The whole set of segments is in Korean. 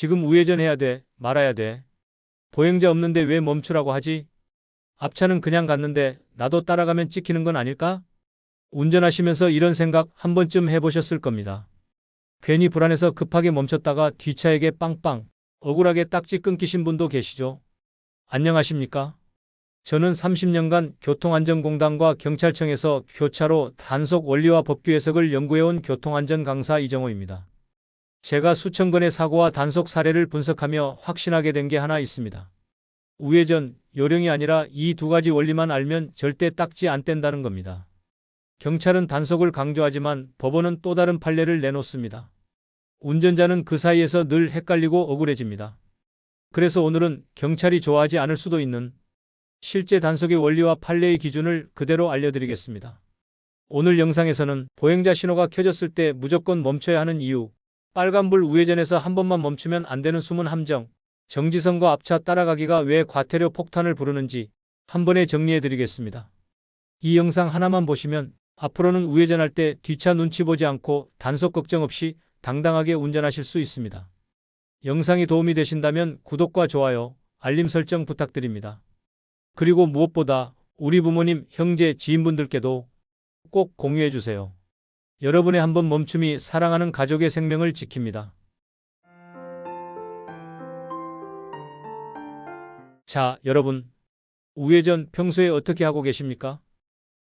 지금 우회전해야 돼, 말아야 돼. 보행자 없는데 왜 멈추라고 하지? 앞차는 그냥 갔는데 나도 따라가면 찍히는 건 아닐까? 운전하시면서 이런 생각 한 번쯤 해보셨을 겁니다. 괜히 불안해서 급하게 멈췄다가 뒷차에게 빵빵 억울하게 딱지 끊기신 분도 계시죠? 안녕하십니까? 저는 30년간 교통안전공단과 경찰청에서 교차로 단속 원리와 법규 해석을 연구해온 교통안전 강사 이정호입니다. 제가 수천 건의 사고와 단속 사례를 분석하며 확신하게 된 게 하나 있습니다. 우회전, 요령이 아니라 이 두 가지 원리만 알면 절대 딱지 안 뗀다는 겁니다. 경찰은 단속을 강조하지만 법원은 또 다른 판례를 내놓습니다. 운전자는 그 사이에서 늘 헷갈리고 억울해집니다. 그래서 오늘은 경찰이 좋아하지 않을 수도 있는 실제 단속의 원리와 판례의 기준을 그대로 알려드리겠습니다. 오늘 영상에서는 보행자 신호가 켜졌을 때 무조건 멈춰야 하는 이유, 빨간불 우회전에서 한 번만 멈추면 안 되는 숨은 함정, 정지선과 앞차 따라가기가 왜 과태료 폭탄을 부르는지 한 번에 정리해 드리겠습니다. 이 영상 하나만 보시면 앞으로는 우회전할 때 뒷차 눈치 보지 않고 단속 걱정 없이 당당하게 운전하실 수 있습니다. 영상이 도움이 되신다면 구독과 좋아요, 알림 설정 부탁드립니다. 그리고 무엇보다 우리 부모님, 형제, 지인분들께도 꼭 공유해 주세요. 여러분의 한 번 멈춤이 사랑하는 가족의 생명을 지킵니다. 자, 여러분. 우회전 평소에 어떻게 하고 계십니까?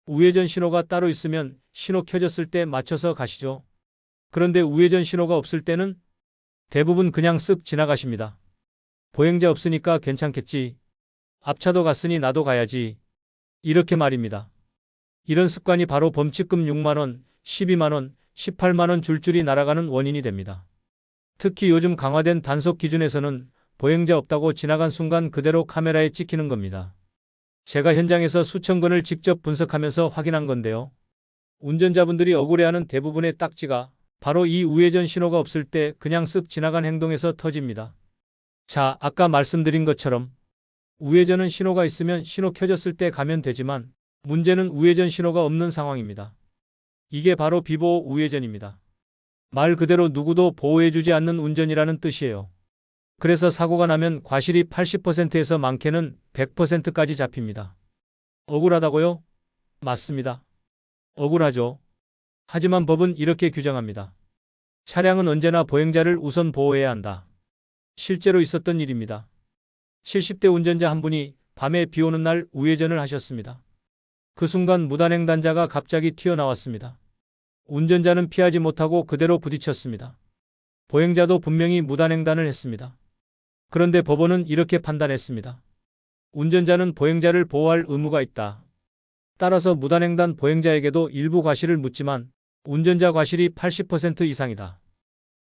우회전 신호가 따로 있으면 신호 켜졌을 때 맞춰서 가시죠. 그런데 우회전 신호가 없을 때는 대부분 그냥 쓱 지나가십니다. 보행자 없으니까 괜찮겠지. 앞차도 갔으니 나도 가야지. 이렇게 말입니다. 이런 습관이 바로 범칙금 6만원, 12만원, 18만원 줄줄이 날아가는 원인이 됩니다. 특히 요즘 강화된 단속 기준에서는 보행자 없다고 지나간 순간 그대로 카메라에 찍히는 겁니다. 제가 현장에서 수천 건을 직접 분석하면서 확인한 건데요. 운전자분들이 억울해하는 대부분의 딱지가 바로 이 우회전 신호가 없을 때 그냥 쓱 지나간 행동에서 터집니다. 자, 아까 말씀드린 것처럼 우회전은 신호가 있으면 신호 켜졌을 때 가면 되지만 문제는 우회전 신호가 없는 상황입니다. 이게 바로 비보호 우회전입니다. 말 그대로 누구도 보호해주지 않는 운전이라는 뜻이에요. 그래서 사고가 나면 과실이 80%에서 많게는 100%까지 잡힙니다. 억울하다고요? 맞습니다. 억울하죠. 하지만 법은 이렇게 규정합니다. 차량은 언제나 보행자를 우선 보호해야 한다. 실제로 있었던 일입니다. 70대 운전자 한 분이 밤에 비 오는 날 우회전을 하셨습니다. 그 순간 무단횡단자가 갑자기 튀어나왔습니다. 운전자는 피하지 못하고 그대로 부딪혔습니다. 보행자도 분명히 무단횡단을 했습니다. 그런데 법원은 이렇게 판단했습니다. 운전자는 보행자를 보호할 의무가 있다. 따라서 무단횡단 보행자에게도 일부 과실을 묻지만 운전자 과실이 80% 이상이다.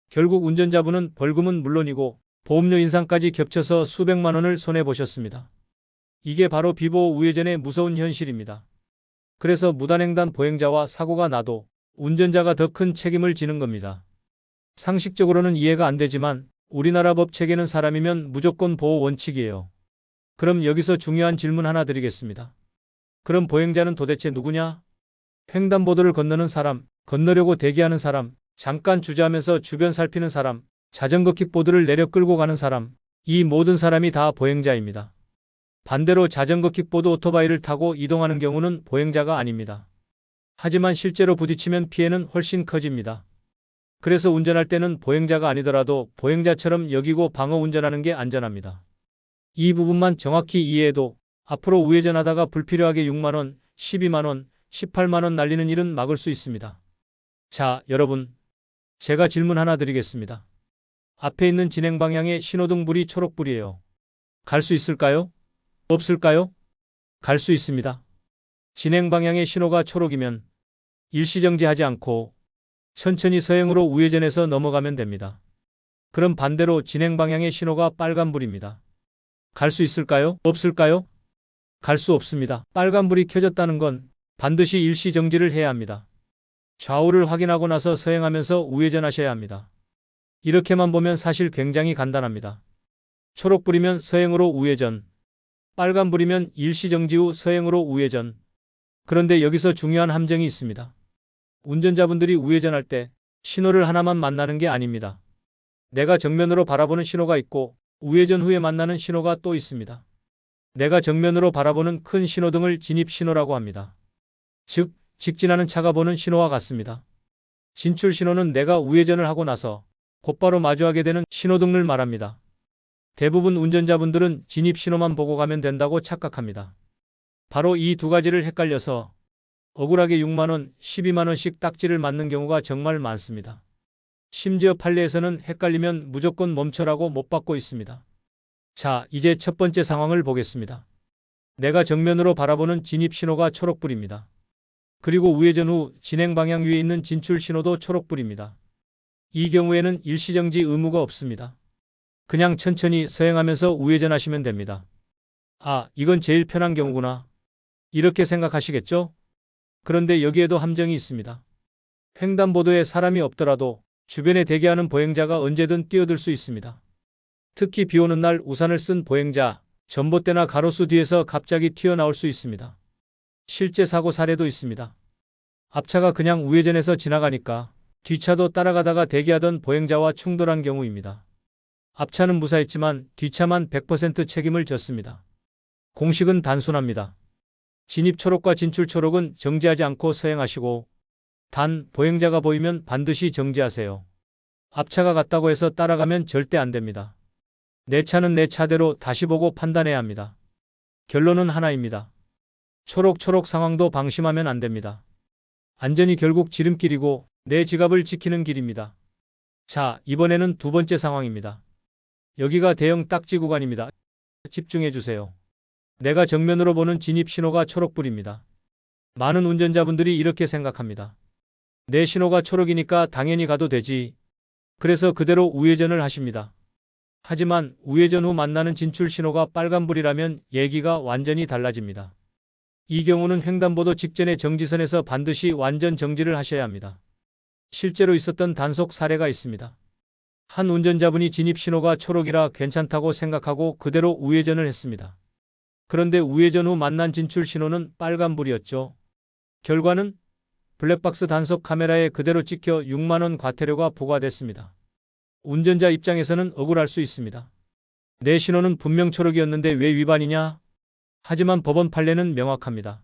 결국 운전자분은 벌금은 물론이고 보험료 인상까지 겹쳐서 수백만 원을 손해보셨습니다. 이게 바로 비보호 우회전의 무서운 현실입니다. 그래서 무단횡단 보행자와 사고가 나도 운전자가 더 큰 책임을 지는 겁니다. 상식적으로는 이해가 안 되지만 우리나라 법 체계는 사람이면 무조건 보호 원칙이에요. 그럼 여기서 중요한 질문 하나 드리겠습니다. 그럼 보행자는 도대체 누구냐? 횡단보도를 건너는 사람, 건너려고 대기하는 사람, 잠깐 주저하면서 주변 살피는 사람, 자전거 킥보드를 내려 끌고 가는 사람, 이 모든 사람이 다 보행자입니다. 반대로 자전거 킥보드 오토바이를 타고 이동하는 경우는 보행자가 아닙니다. 하지만 실제로 부딪히면 피해는 훨씬 커집니다. 그래서 운전할 때는 보행자가 아니더라도 보행자처럼 여기고 방어 운전하는 게 안전합니다. 이 부분만 정확히 이해해도 앞으로 우회전하다가 불필요하게 6만원, 12만원, 18만원 날리는 일은 막을 수 있습니다. 자, 여러분. 제가 질문 하나 드리겠습니다. 앞에 있는 진행 방향의 신호등 불이 초록불이에요. 갈 수 있을까요? 없을까요? 갈 수 있습니다. 진행 방향의 신호가 초록이면 일시정지하지 않고 천천히 서행으로 우회전해서 넘어가면 됩니다. 그럼 반대로 진행 방향의 신호가 빨간불입니다. 갈 수 있을까요? 없을까요? 갈 수 없습니다. 빨간불이 켜졌다는 건 반드시 일시정지를 해야 합니다. 좌우를 확인하고 나서 서행하면서 우회전하셔야 합니다. 이렇게만 보면 사실 굉장히 간단합니다. 초록불이면 서행으로 우회전, 빨간불이면 일시정지 후 서행으로 우회전. 그런데 여기서 중요한 함정이 있습니다. 운전자분들이 우회전할 때 신호를 하나만 만나는 게 아닙니다. 내가 정면으로 바라보는 신호가 있고 우회전 후에 만나는 신호가 또 있습니다. 내가 정면으로 바라보는 큰 신호등을 진입 신호라고 합니다. 즉, 직진하는 차가 보는 신호와 같습니다. 진출 신호는 내가 우회전을 하고 나서 곧바로 마주하게 되는 신호등을 말합니다. 대부분 운전자분들은 진입 신호만 보고 가면 된다고 착각합니다. 바로 이 두 가지를 헷갈려서 억울하게 6만원, 12만원씩 딱지를 맞는 경우가 정말 많습니다. 심지어 판례에서는 헷갈리면 무조건 멈춰라고 못 받고 있습니다. 자, 이제 첫 번째 상황을 보겠습니다. 내가 정면으로 바라보는 진입 신호가 초록불입니다. 그리고 우회전 후 진행 방향 위에 있는 진출 신호도 초록불입니다. 이 경우에는 일시정지 의무가 없습니다. 그냥 천천히 서행하면서 우회전하시면 됩니다. 아, 이건 제일 편한 경우구나. 이렇게 생각하시겠죠? 그런데 여기에도 함정이 있습니다. 횡단보도에 사람이 없더라도 주변에 대기하는 보행자가 언제든 뛰어들 수 있습니다. 특히 비 오는 날 우산을 쓴 보행자, 전봇대나 가로수 뒤에서 갑자기 튀어나올 수 있습니다. 실제 사고 사례도 있습니다. 앞차가 그냥 우회전해서 지나가니까 뒷차도 따라가다가 대기하던 보행자와 충돌한 경우입니다. 앞차는 무사했지만 뒷차만 100% 책임을 졌습니다. 공식은 단순합니다. 진입 초록과 진출 초록은 정지하지 않고 서행하시고 단 보행자가 보이면 반드시 정지하세요. 앞차가 갔다고 해서 따라가면 절대 안 됩니다. 내 차는 내 차대로 다시 보고 판단해야 합니다. 결론은 하나입니다. 초록초록 상황도 방심하면 안 됩니다. 안전이 결국 지름길이고 내 지갑을 지키는 길입니다. 자, 이번에는 두 번째 상황입니다. 여기가 대형 딱지 구간입니다. 집중해 주세요. 내가 정면으로 보는 진입 신호가 초록불입니다. 많은 운전자분들이 이렇게 생각합니다. 내 신호가 초록이니까 당연히 가도 되지. 그래서 그대로 우회전을 하십니다. 하지만 우회전 후 만나는 진출 신호가 빨간불이라면 얘기가 완전히 달라집니다. 이 경우는 횡단보도 직전의 정지선에서 반드시 완전 정지를 하셔야 합니다. 실제로 있었던 단속 사례가 있습니다. 한 운전자분이 진입 신호가 초록이라 괜찮다고 생각하고 그대로 우회전을 했습니다. 그런데 우회전 후 만난 진출 신호는 빨간불이었죠. 결과는 블랙박스 단속 카메라에 그대로 찍혀 6만원 과태료가 부과됐습니다. 운전자 입장에서는 억울할 수 있습니다. 내 신호는 분명 초록이었는데 왜 위반이냐? 하지만 법원 판례는 명확합니다.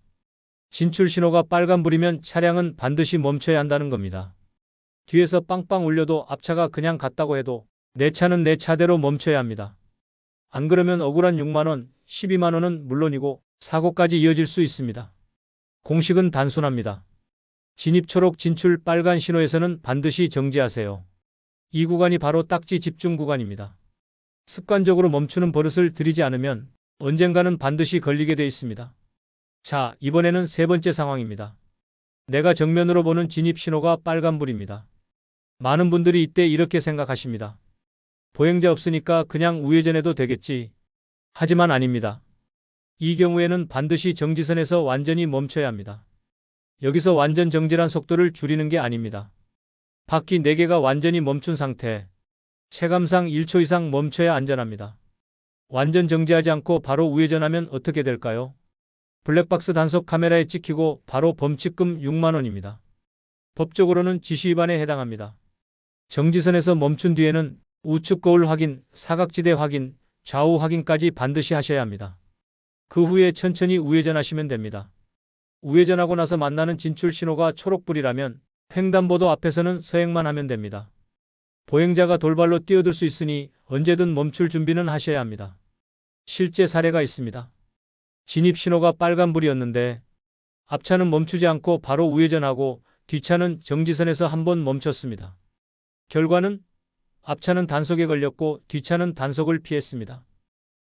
진출 신호가 빨간불이면 차량은 반드시 멈춰야 한다는 겁니다. 뒤에서 빵빵 울려도 앞차가 그냥 갔다고 해도 내 차는 내 차대로 멈춰야 합니다. 안 그러면 억울한 6만원, 12만원은 물론이고 사고까지 이어질 수 있습니다. 공식은 단순합니다. 진입 초록 진출 빨간 신호에서는 반드시 정지하세요. 이 구간이 바로 딱지 집중 구간입니다. 습관적으로 멈추는 버릇을 들이지 않으면 언젠가는 반드시 걸리게 돼 있습니다. 자, 이번에는 세 번째 상황입니다. 내가 정면으로 보는 진입 신호가 빨간불입니다. 많은 분들이 이때 이렇게 생각하십니다. 보행자 없으니까 그냥 우회전해도 되겠지. 하지만 아닙니다. 이 경우에는 반드시 정지선에서 완전히 멈춰야 합니다. 여기서 완전 정지란 속도를 줄이는 게 아닙니다. 바퀴 4개가 완전히 멈춘 상태. 체감상 1초 이상 멈춰야 안전합니다. 완전 정지하지 않고 바로 우회전하면 어떻게 될까요? 블랙박스 단속 카메라에 찍히고 바로 범칙금 6만원입니다. 법적으로는 지시 위반에 해당합니다. 정지선에서 멈춘 뒤에는 우측 거울 확인, 사각지대 확인, 좌우 확인까지 반드시 하셔야 합니다. 그 후에 천천히 우회전하시면 됩니다. 우회전하고 나서 만나는 진출 신호가 초록불이라면 횡단보도 앞에서는 서행만 하면 됩니다. 보행자가 돌발로 뛰어들 수 있으니 언제든 멈출 준비는 하셔야 합니다. 실제 사례가 있습니다. 진입 신호가 빨간불이었는데 앞차는 멈추지 않고 바로 우회전하고 뒷차는 정지선에서 한 번 멈췄습니다. 결과는 앞차는 단속에 걸렸고 뒷차는 단속을 피했습니다.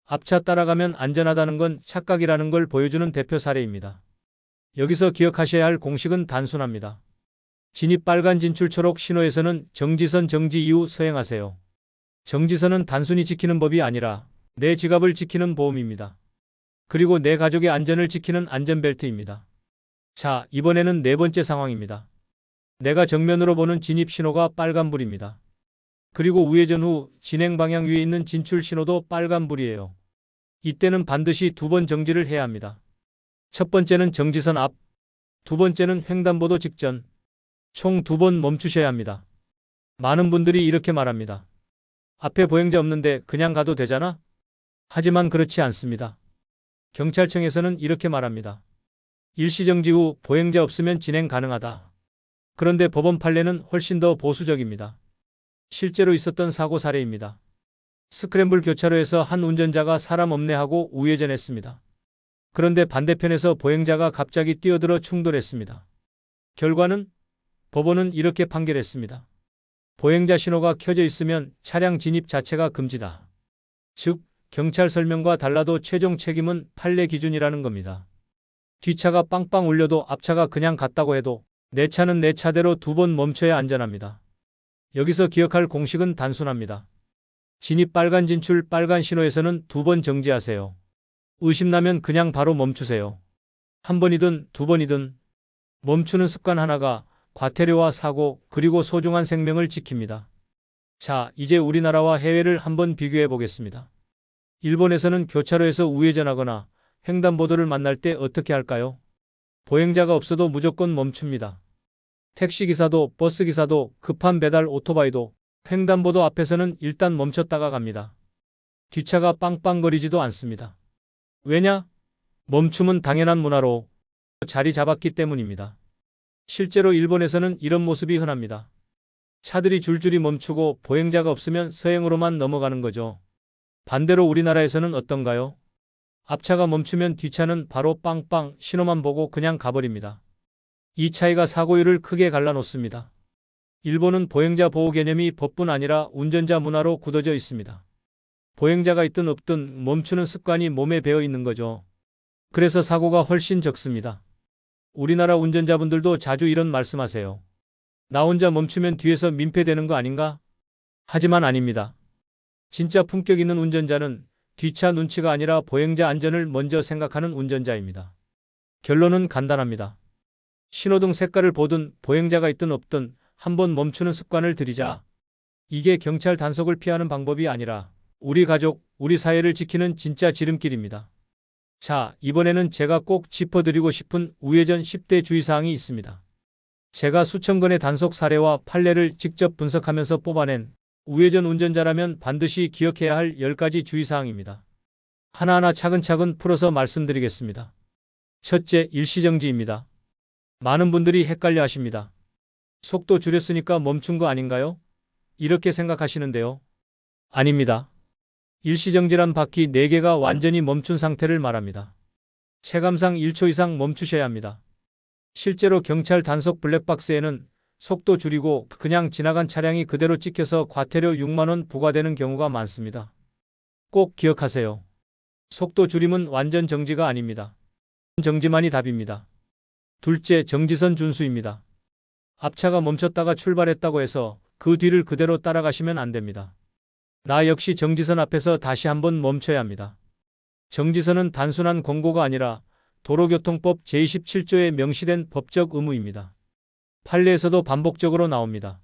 앞차 따라가면 안전하다는 건 착각이라는 걸 보여주는 대표 사례입니다. 여기서 기억하셔야 할 공식은 단순합니다. 진입 빨간 진출 초록 신호에서는 정지선 정지 이후 서행하세요. 정지선은 단순히 지키는 법이 아니라 내 지갑을 지키는 보험입니다. 그리고 내 가족의 안전을 지키는 안전벨트입니다. 자, 이번에는 네 번째 상황입니다. 내가 정면으로 보는 진입 신호가 빨간불입니다. 그리고 우회전 후 진행 방향 위에 있는 진출 신호도 빨간불이에요. 이때는 반드시 두 번 정지를 해야 합니다. 첫 번째는 정지선 앞, 두 번째는 횡단보도 직전, 총 두 번 멈추셔야 합니다. 많은 분들이 이렇게 말합니다. 앞에 보행자 없는데 그냥 가도 되잖아? 하지만 그렇지 않습니다. 경찰청에서는 이렇게 말합니다. 일시정지 후 보행자 없으면 진행 가능하다. 그런데 법원 판례는 훨씬 더 보수적입니다. 실제로 있었던 사고 사례입니다. 스크램블 교차로에서 한 운전자가 사람 없네 하고 우회전했습니다. 그런데 반대편에서 보행자가 갑자기 뛰어들어 충돌했습니다. 결과는 법원은 이렇게 판결했습니다. 보행자 신호가 켜져 있으면 차량 진입 자체가 금지다. 즉, 경찰 설명과 달라도 최종 책임은 판례 기준이라는 겁니다. 뒷차가 빵빵 울려도 앞차가 그냥 갔다고 해도 내 차는 내 차대로 두 번 멈춰야 안전합니다. 여기서 기억할 공식은 단순합니다. 진입 빨간 진출 빨간 신호에서는 두 번 정지하세요. 의심나면 그냥 바로 멈추세요. 한 번이든 두 번이든 멈추는 습관 하나가 과태료와 사고 그리고 소중한 생명을 지킵니다. 자, 이제 우리나라와 해외를 한번 비교해 보겠습니다. 일본에서는 교차로에서 우회전하거나 횡단보도를 만날 때 어떻게 할까요? 보행자가 없어도 무조건 멈춥니다. 택시기사도 버스기사도 급한 배달 오토바이도 횡단보도 앞에서는 일단 멈췄다가 갑니다. 뒷차가 빵빵거리지도 않습니다. 왜냐? 멈춤은 당연한 문화로 자리 잡았기 때문입니다. 실제로 일본에서는 이런 모습이 흔합니다. 차들이 줄줄이 멈추고 보행자가 없으면 서행으로만 넘어가는 거죠. 반대로 우리나라에서는 어떤가요? 앞차가 멈추면 뒷차는 바로 빵빵 신호만 보고 그냥 가버립니다. 이 차이가 사고율을 크게 갈라놓습니다. 일본은 보행자 보호 개념이 법뿐 아니라 운전자 문화로 굳어져 있습니다. 보행자가 있든 없든 멈추는 습관이 몸에 배어 있는 거죠. 그래서 사고가 훨씬 적습니다. 우리나라 운전자분들도 자주 이런 말씀하세요. 나 혼자 멈추면 뒤에서 민폐되는 거 아닌가? 하지만 아닙니다. 진짜 품격 있는 운전자는 뒷차 눈치가 아니라 보행자 안전을 먼저 생각하는 운전자입니다. 결론은 간단합니다. 신호등 색깔을 보든 보행자가 있든 없든 한번 멈추는 습관을 들이자. 이게 경찰 단속을 피하는 방법이 아니라 우리 가족, 우리 사회를 지키는 진짜 지름길입니다. 자, 이번에는 제가 꼭 짚어드리고 싶은 우회전 10대 주의사항이 있습니다. 제가 수천 건의 단속 사례와 판례를 직접 분석하면서 뽑아낸 우회전 운전자라면 반드시 기억해야 할 10가지 주의사항입니다. 하나하나 차근차근 풀어서 말씀드리겠습니다. 첫째, 일시정지입니다. 많은 분들이 헷갈려 하십니다. 속도 줄였으니까 멈춘 거 아닌가요? 이렇게 생각하시는데요. 아닙니다. 일시정지란 바퀴 4개가 완전히 멈춘 상태를 말합니다. 체감상 1초 이상 멈추셔야 합니다. 실제로 경찰 단속 블랙박스에는 속도 줄이고 그냥 지나간 차량이 그대로 찍혀서 과태료 6만원 부과되는 경우가 많습니다. 꼭 기억하세요. 속도 줄임은 완전 정지가 아닙니다. 정지만이 답입니다. 둘째, 정지선 준수입니다. 앞차가 멈췄다가 출발했다고 해서 그 뒤를 그대로 따라가시면 안 됩니다. 나 역시 정지선 앞에서 다시 한번 멈춰야 합니다. 정지선은 단순한 권고가 아니라 도로교통법 제27조에 명시된 법적 의무입니다. 판례에서도 반복적으로 나옵니다.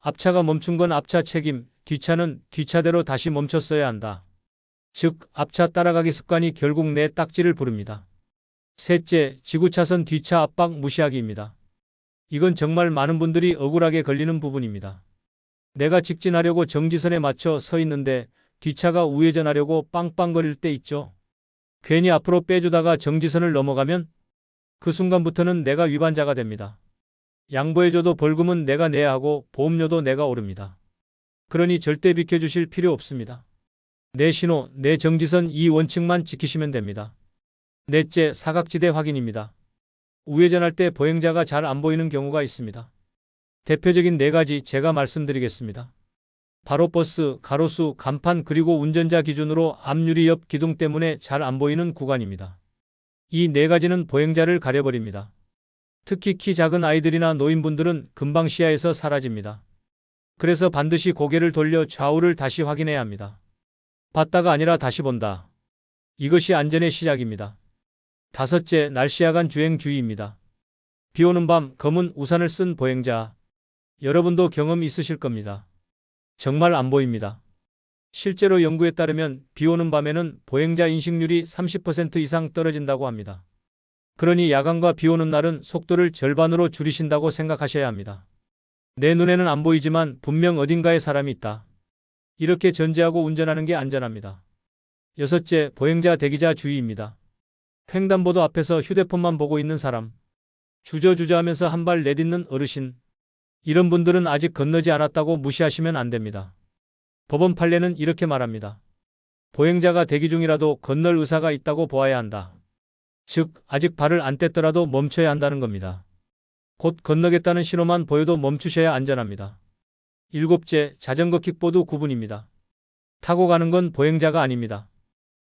앞차가 멈춘 건 앞차 책임, 뒷차는 뒷차대로 다시 멈췄어야 한다. 즉, 앞차 따라가기 습관이 결국 내 딱지를 부릅니다. 셋째, 지구차선 뒷차 압박 무시하기입니다. 이건 정말 많은 분들이 억울하게 걸리는 부분입니다. 내가 직진하려고 정지선에 맞춰 서 있는데 뒷차가 우회전하려고 빵빵거릴 때 있죠. 괜히 앞으로 빼주다가 정지선을 넘어가면 그 순간부터는 내가 위반자가 됩니다. 양보해줘도 벌금은 내가 내야 하고 보험료도 내가 오릅니다. 그러니 절대 비켜주실 필요 없습니다. 내 신호, 내 정지선 이 원칙만 지키시면 됩니다. 넷째, 사각지대 확인입니다. 우회전할 때 보행자가 잘 안 보이는 경우가 있습니다. 대표적인 네 가지 제가 말씀드리겠습니다. 바로 버스, 가로수, 간판 그리고 운전자 기준으로 앞유리 옆 기둥 때문에 잘 안 보이는 구간입니다. 이 네 가지는 보행자를 가려버립니다. 특히 키 작은 아이들이나 노인분들은 금방 시야에서 사라집니다. 그래서 반드시 고개를 돌려 좌우를 다시 확인해야 합니다. 봤다가 아니라 다시 본다. 이것이 안전의 시작입니다. 다섯째, 날씨 야간 주행 주의입니다. 비 오는 밤 검은 우산을 쓴 보행자. 여러분도 경험 있으실 겁니다. 정말 안 보입니다. 실제로 연구에 따르면 비 오는 밤에는 보행자 인식률이 30% 이상 떨어진다고 합니다. 그러니 야간과 비 오는 날은 속도를 절반으로 줄이신다고 생각하셔야 합니다. 내 눈에는 안 보이지만 분명 어딘가에 사람이 있다. 이렇게 전제하고 운전하는 게 안전합니다. 여섯째, 보행자 대기자 주의입니다. 횡단보도 앞에서 휴대폰만 보고 있는 사람, 주저주저 하면서 한 발 내딛는 어르신, 이런 분들은 아직 건너지 않았다고 무시하시면 안 됩니다. 법원 판례는 이렇게 말합니다. 보행자가 대기 중이라도 건널 의사가 있다고 보아야 한다. 즉, 아직 발을 안 뗐더라도 멈춰야 한다는 겁니다. 곧 건너겠다는 신호만 보여도 멈추셔야 안전합니다. 일곱째, 자전거 킥보드 구분입니다. 타고 가는 건 보행자가 아닙니다.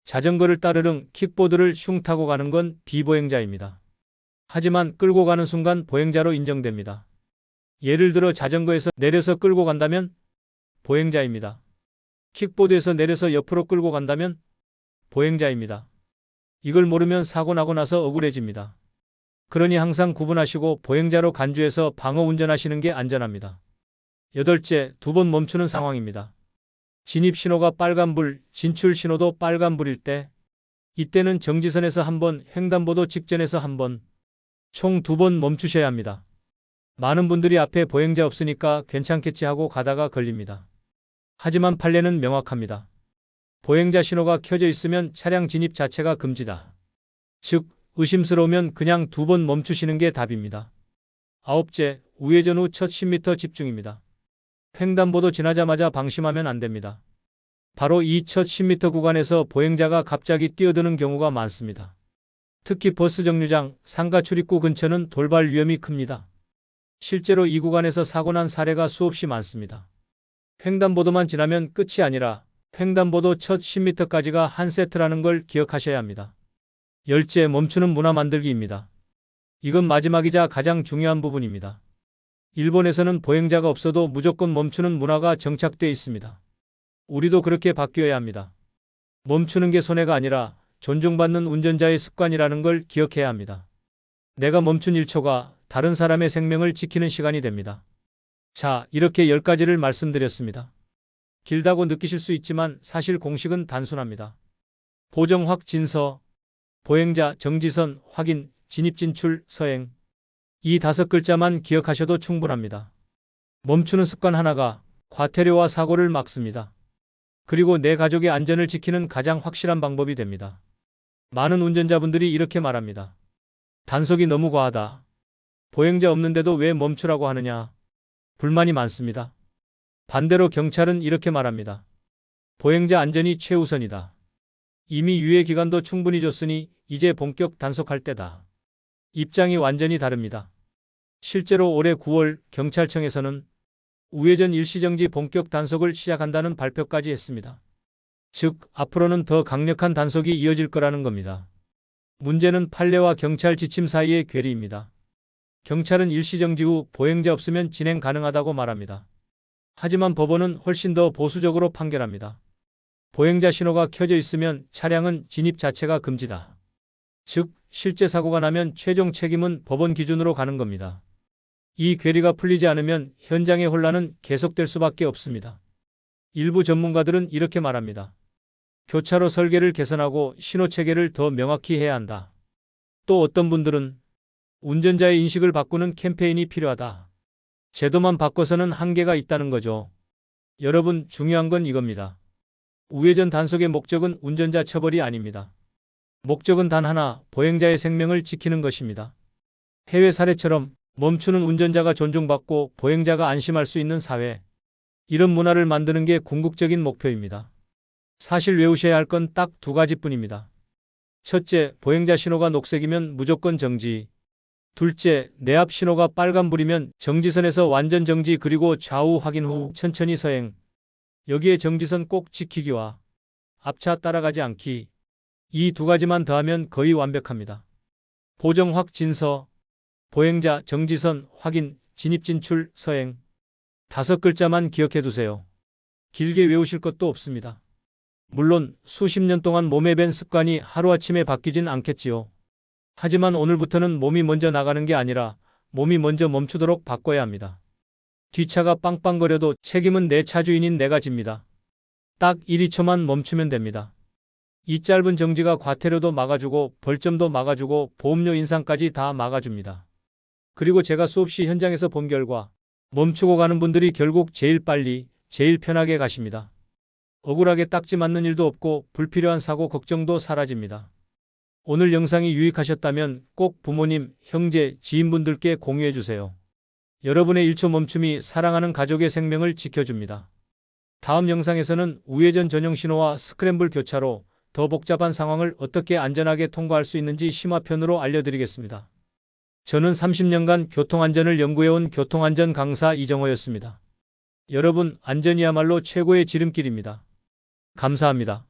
자전거를 따르릉 킥보드를 슝 타고 가는 건 비보행자입니다. 하지만 끌고 가는 순간 보행자로 인정됩니다. 예를 들어 자전거에서 내려서 끌고 간다면 보행자입니다. 킥보드에서 내려서 옆으로 끌고 간다면 보행자입니다. 이걸 모르면 사고 나고 나서 억울해집니다. 그러니 항상 구분하시고 보행자로 간주해서 방어 운전하시는 게 안전합니다. 여덟째, 두 번 멈추는 상황입니다. 진입 신호가 빨간불, 진출 신호도 빨간불일 때, 이때는 정지선에서 한 번, 횡단보도 직전에서 한 번, 총 두 번 멈추셔야 합니다. 많은 분들이 앞에 보행자 없으니까 괜찮겠지 하고 가다가 걸립니다. 하지만 판례는 명확합니다. 보행자 신호가 켜져 있으면 차량 진입 자체가 금지다. 즉, 의심스러우면 그냥 두 번 멈추시는 게 답입니다. 아홉째, 우회전 후 첫 10m 집중입니다. 횡단보도 지나자마자 방심하면 안 됩니다. 바로 이 첫 10m 구간에서 보행자가 갑자기 뛰어드는 경우가 많습니다. 특히 버스 정류장, 상가 출입구 근처는 돌발 위험이 큽니다. 실제로 이 구간에서 사고 난 사례가 수없이 많습니다. 횡단보도만 지나면 끝이 아니라 횡단보도 첫 10m까지가 한 세트라는 걸 기억하셔야 합니다. 열째 멈추는 문화 만들기입니다. 이건 마지막이자 가장 중요한 부분입니다. 일본에서는 보행자가 없어도 무조건 멈추는 문화가 정착돼 있습니다. 우리도 그렇게 바뀌어야 합니다. 멈추는 게 손해가 아니라 존중받는 운전자의 습관이라는 걸 기억해야 합니다. 내가 멈춘 1초가 다른 사람의 생명을 지키는 시간이 됩니다. 자, 이렇게 10가지를 말씀드렸습니다. 길다고 느끼실 수 있지만 사실 공식은 단순합니다. 보정 확 진서, 보행자 정지선 확인, 진입 진출 서행. 이 다섯 글자만 기억하셔도 충분합니다. 멈추는 습관 하나가 과태료와 사고를 막습니다. 그리고 내 가족의 안전을 지키는 가장 확실한 방법이 됩니다. 많은 운전자분들이 이렇게 말합니다. 단속이 너무 과하다. 보행자 없는데도 왜 멈추라고 하느냐. 불만이 많습니다. 반대로 경찰은 이렇게 말합니다. 보행자 안전이 최우선이다. 이미 유예 기간도 충분히 줬으니 이제 본격 단속할 때다. 입장이 완전히 다릅니다. 실제로 올해 9월 경찰청에서는 우회전 일시정지 본격 단속을 시작한다는 발표까지 했습니다. 즉, 앞으로는 더 강력한 단속이 이어질 거라는 겁니다. 문제는 판례와 경찰 지침 사이의 괴리입니다. 경찰은 일시정지 후 보행자 없으면 진행 가능하다고 말합니다. 하지만 법원은 훨씬 더 보수적으로 판결합니다. 보행자 신호가 켜져 있으면 차량은 진입 자체가 금지다. 즉, 실제 사고가 나면 최종 책임은 법원 기준으로 가는 겁니다. 이 괴리가 풀리지 않으면 현장의 혼란은 계속될 수밖에 없습니다. 일부 전문가들은 이렇게 말합니다. 교차로 설계를 개선하고 신호 체계를 더 명확히 해야 한다. 또 어떤 분들은 운전자의 인식을 바꾸는 캠페인이 필요하다. 제도만 바꿔서는 한계가 있다는 거죠. 여러분, 중요한 건 이겁니다. 우회전 단속의 목적은 운전자 처벌이 아닙니다. 목적은 단 하나, 보행자의 생명을 지키는 것입니다. 해외 사례처럼 멈추는 운전자가 존중받고 보행자가 안심할 수 있는 사회. 이런 문화를 만드는 게 궁극적인 목표입니다. 사실 외우셔야 할 건 딱 두 가지뿐입니다. 첫째, 보행자 신호가 녹색이면 무조건 정지. 둘째, 내앞 신호가 빨간불이면 정지선에서 완전 정지 그리고 좌우 확인 후 천천히 서행. 여기에 정지선 꼭 지키기와 앞차 따라가지 않기. 이 두 가지만 더하면 거의 완벽합니다. 보정 확 진서, 보행자 정지선 확인, 진입 진출 서행. 다섯 글자만 기억해 두세요. 길게 외우실 것도 없습니다. 물론 수십 년 동안 몸에 밴 습관이 하루아침에 바뀌진 않겠지요. 하지만 오늘부터는 몸이 먼저 나가는 게 아니라 몸이 먼저 멈추도록 바꿔야 합니다. 뒷차가 빵빵거려도 책임은 내 차주인인 내가 집니다. 딱 1, 2초만 멈추면 됩니다. 이 짧은 정지가 과태료도 막아주고 벌점도 막아주고 보험료 인상까지 다 막아줍니다. 그리고 제가 수없이 현장에서 본 결과 멈추고 가는 분들이 결국 제일 빨리, 제일 편하게 가십니다. 억울하게 딱지 맞는 일도 없고 불필요한 사고 걱정도 사라집니다. 오늘 영상이 유익하셨다면 꼭 부모님, 형제, 지인분들께 공유해 주세요. 여러분의 1초 멈춤이 사랑하는 가족의 생명을 지켜줍니다. 다음 영상에서는 우회전 전용 신호와 스크램블 교차로 더 복잡한 상황을 어떻게 안전하게 통과할 수 있는지 심화편으로 알려드리겠습니다. 저는 30년간 교통안전을 연구해온 교통안전 강사 이정호였습니다. 여러분, 안전이야말로 최고의 지름길입니다. 감사합니다.